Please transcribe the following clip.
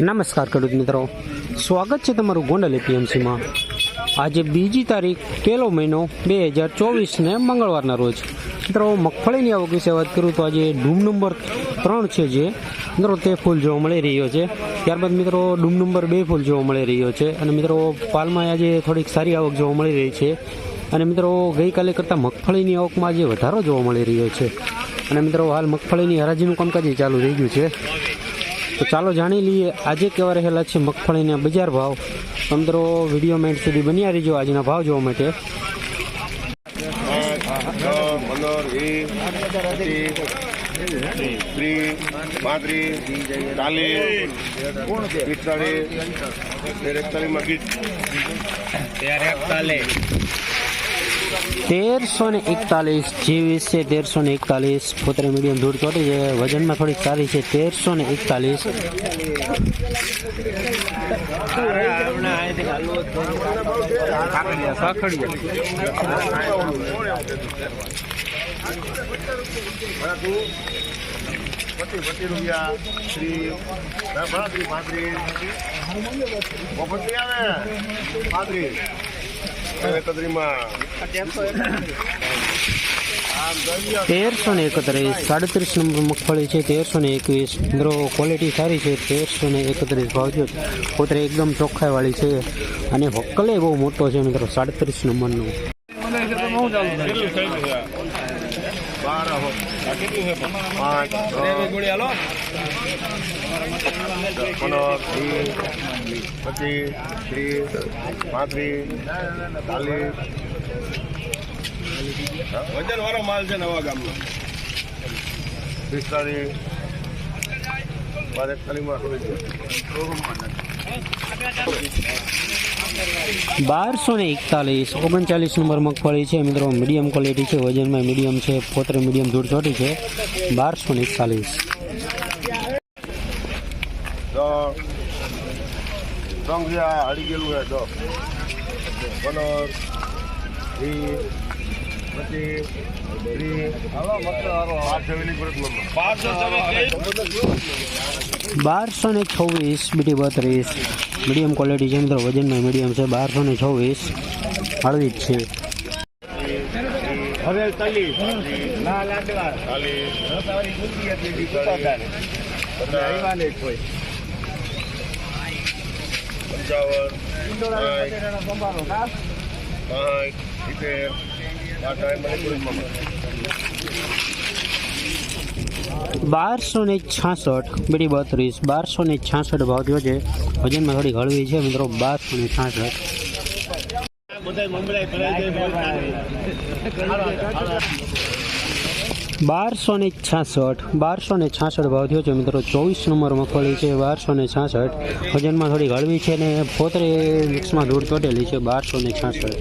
નમસ્કાર ખેડૂત મિત્રો. સ્વાગત છે તમારું ગોંડલ એપીએમસીમાં. આજે બીજી તારીખ પહેલો મહિનો બે હજાર ચોવીસને મંગળવારના રોજ. મિત્રો, મગફળીની આવક વિશે વાત કરું તો આજે ડૂમ નંબર ત્રણ છે જે. મિત્રો, તે ફૂલ જોવા મળી રહ્યો છે. ત્યારબાદ મિત્રો, ડૂમ નંબર બે ફૂલ જોવા મળી રહ્યો છે. અને મિત્રો, પાલમાં આજે થોડીક સારી આવક જોવા મળી રહી છે. અને મિત્રો, ગઈકાલે કરતાં મગફળીની આવકમાં આજે વધારો જોવા મળી રહ્યો છે. અને મિત્રો, હાલ મગફળીની હરાજીનું કામકાજ ચાલુ થઈ ગયું છે. તો ચાલો જાણી લઈએ, આજે કેવા રહેલા છે મગફળીના બજાર ભાવ? તો મિત્રો વીડિયો મેન્ટ સુધી બન્યા રહીજો આજના ભાવ જોવા માટે. ત્રીસ તેરસો ને એકતાલીસ જીવીસ છે, તેરસો ને એકતાલીસ પોતરે મીડિયમ ધૂળ ચોટી છે. વજનમાં થોડીક સારી છે, તેરસો ને એકતાલીસ. રૂપિયા શ્રી પાંત્રીસ પાંત્રીસ આવે પાંત્રીસ તેરસો ને એકત્રીસ, સાડત્રીસ નંબર મગફળી છે, તેરસો ને એકવીસ. મિત્રો ક્વોલિટી સારી છે, તેરસો ને એકત્રીસ ભાવ છે. પોતરે એકદમ ચોખ્ખાઈવાળી છે અને વકલે બહુ મોટો છે મિત્રો, સાડત્રીસ નંબરનો. બાર પાંચ પંદર વીસ પચીસ ત્રીસ પાંત્રીસ ચાલીસ વજન વાળો માલ છે નવા ગામનો પિસ્તાલીસ બાર એકતાલીસમાં બારસો ને એકતાલીસ ઓગણચાલીસ નંબર મગફળી છે મિત્રો મીડિયમ ક્વોલિટી છે વજનમાં મીડિયમ છે પોતરે મીડિયમ ધૂળ ચોટી છે બારસો ને એકતાલીસ દસ બારસો ને છવ્વીસ બીટી બત્રીસ. મીડિયમ ક્વોલિટી છે મિત્રો વજનમાં મીડિયમ છે બારસો ને છવ્વીસ. હળવી જ છે. હવે પંચાવન. સાઠ. સિત્તેર. આ ટાઈમ મને ગ્રુપમાં બારસો ને છાસઠ, બીડી બત્રીસ, બારસો ને છાસઠ ભાવ થયો છે. વજનમાં થોડી હળવી છે, મિત્રો, બારસો ને છાસઠ. બારસો ને છાસઠ, બારસો ને છાસઠ ભાવ થયો છે, મિત્રો, ચોવીસ નંબર મગફળી છે, બારસો ને છાસઠ. વજનમાં થોડી હળવી છે ને પોતરે મિક્સમાં ધૂળ ચોટેલી છે, બારસો ને છાસઠ.